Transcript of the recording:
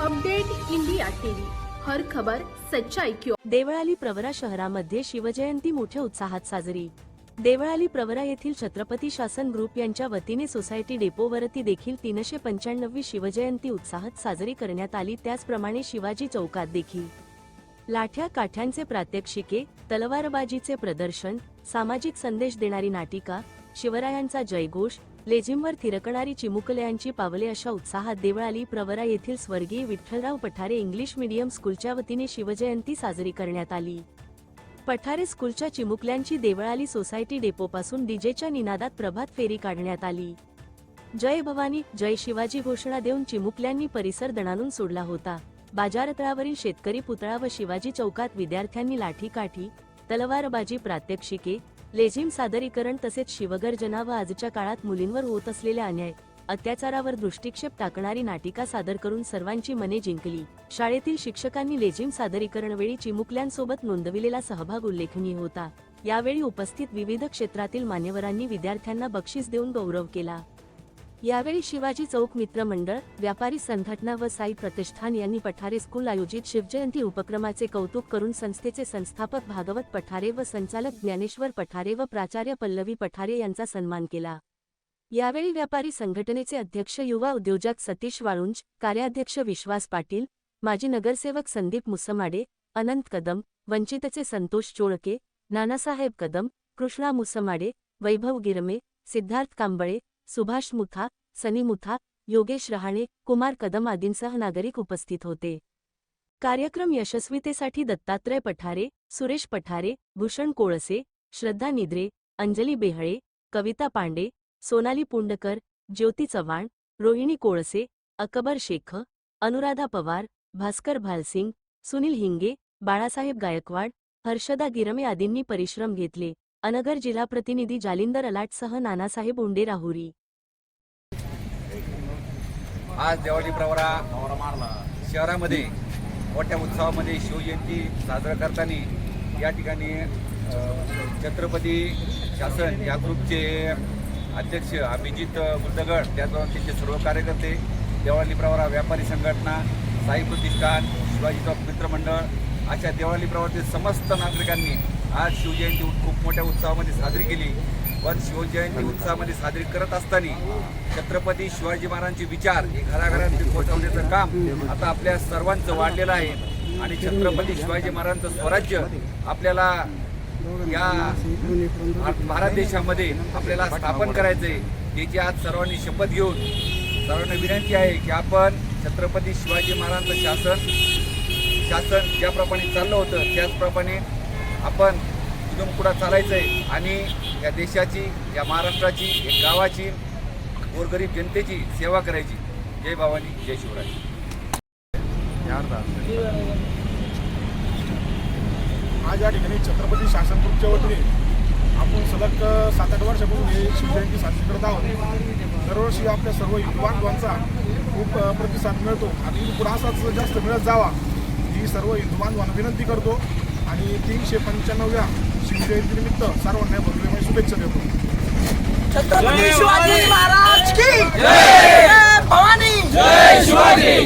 Update India TV. हर खबर सच्चाई क्यों देवळाली प्रवरा शहरामध्ये शिवजयंती मोठ्या उत्साहात साजरी. देवळाली प्रवरा येथील छत्रपती शासन ग्रुप यांच्या वतीने सोसायटी डेपोवरती देखील तीनशे पंच्याण्णवी शिवजयंती उत्साहात साजरी करण्यात आली. त्याचप्रमाणे शिवाजी चौकात देखील. लाठ्या काठ्यांचे प्रात्यक्षिके तलवारबाजीचे प्रदर्शन सामाजिक संदेश देणारी नाटिका शिवरायांचा जयघोष लेझिमवर थिरकणारी चिमुकल्यांची पावले अशा उत्साहात देवळाली प्रवरा येथील स्वर्गीय विठ्ठलराव पठारे इंग्लिश मीडियम स्कूलच्या वतीने शिवजयंती साजरी करण्यात आली. पठारे स्कूलच्या चिमुकल्यांची देवळाली सोसायटी डेपोपासून डीजेच्या निनादात प्रभात फेरी काढण्यात आली. जय भवानी जय शिवाजी घोषणा देऊन चिमुकल्यांनी परिसर दणानून सोडला होता. बाजारतळावरील शेतकरी पुतळा व शिवाजी चौकात विद्यार्थ्यांनी लाठीकाठी तलवारबाजी प्रात्यक्षिके लेझिम सादरीकरण तसेच शिवगर्जना व आजच्या काळात मुलींवर होत असलेल्या अन्याय अत्याचारावर दृष्टिक्षेप टाकणारी नाटिका सादर करून सर्वांची मने जिंकली. शाळेतील शिक्षकांनी लेझिम सादरीकरणवेळी चिमुकल्यांसोबत नोंदविलेला सहभाग उल्लेखनीय होता. यावेळी उपस्थित विविध क्षेत्रातील मान्यवरांनी विद्यार्थ्यांना बक्षीस देऊन गौरव केला. यावेळी शिवाजी चौक मित्र मंडळ व्यापारी संघटना व साई प्रतिष्ठान यांनी पठारे स्कूल आयोजित शिवजयंती उपक्रमाचे कौतुक करून संस्थेचे संस्थापक भागवत पठारे व संचालक ज्ञानेश्वर पठारे व प्राचार्य पल्लवी पठारे यांचा सन्मान केला. यावेळी व्यापारी संघटनेचे अध्यक्ष युवा उद्योजक सतीश वाळुंज कार्याध्यक्ष विश्वास पाटील माजी नगरसेवक संदीप मुसमाडे अनंत कदम वंचितचे संतोष चोळके नानासाहेब कदम कृष्णा मुसमाडे वैभव गिरमे सिद्धार्थ कांबळे सुभाष मुथा सनी मुथा योगेश रहाणे कुमार कदम आदींसह नागरिक उपस्थित होते. कार्यक्रम यशस्वीतेसाठी दत्तात्रय पठारे सुरेश पठारे भूषण कोळसे श्रद्धा निद्रे अंजली बेहळे कविता पांडे सोनाली पुंडकर ज्योती चव्हाण रोहिणी कोळसे अकबर शेख अनुराधा पवार भास्कर भालसिंग सुनील हिंगे बाळासाहेब गायकवाड हर्षदा गिरमे आदींनी परिश्रम घेतले. अनगर जिल्हा प्रतिनिधी जालिंदर अलाटसह नानासाहेब उंडे राहुरी आज देवाली प्रवरा शहरामध्ये मोठ्या उत्सवामध्ये शिवजयंती साजरा करताना या ठिकाणी छत्रपती शासन या ग्रुपचे अध्यक्ष अभिजित गुलदगड त्याचबरोबर त्यांचे सर्व कार्यकर्ते देवाळी प्रवरा व्यापारी संघटना साई प्रतिष्ठान शिवाजी चौक मित्रमंडळ अशा देवाळी प्रवरातील समस्त नागरिकांनी आज शिवजयंती खूप मोठ्या उत्सवामध्ये साजरी केली. पण शिवजयंती उत्सवामध्ये साजरी करत असताना छत्रपती शिवाजी महाराजांचे विचार हे घराघरांमध्ये पोहोचवण्याचं काम आता आपल्या सर्वांचं वाढलेलं आहे. आणि छत्रपती शिवाजी महाराजांचं स्वराज्य आपल्याला या भारत देशामध्ये आपल्याला स्थापन करायचंय त्याची आज सर्वांनी शपथ घेऊन सर्वांना विनंती आहे की आपण छत्रपती शिवाजी महाराजांचं शासन शासन ज्याप्रमाणे चाललं होतं त्याचप्रमाणे आपण इथून पुढं चालायचं आहे आणि या देशाची या महाराष्ट्राची या गावाची गोरगरीब जनतेची सेवा करायची. जय भवानी जय शिवराज आज या ठिकाणी छत्रपती शासन ग्रुपच्या वतीने आपण सलग सात आठ वर्षापासून हे शिवजयंती साजरी करत आहोत. दरवर्षी आपल्या सर्व हिंदुबांधवांचा खूप प्रतिसाद मिळतो आणि पुढे असाच जास्त मिळत जावा ही सर्व हिंदू बांधवांना विनंती करतो. आणि तीनशे पंच्याण्णव्या शिवजयंतीनिमित्त सर्वांना भव्यमय शुभेच्छा देतो. छत्रपती शिवाजी महाराज की जय भवानी! जय शिवाजी!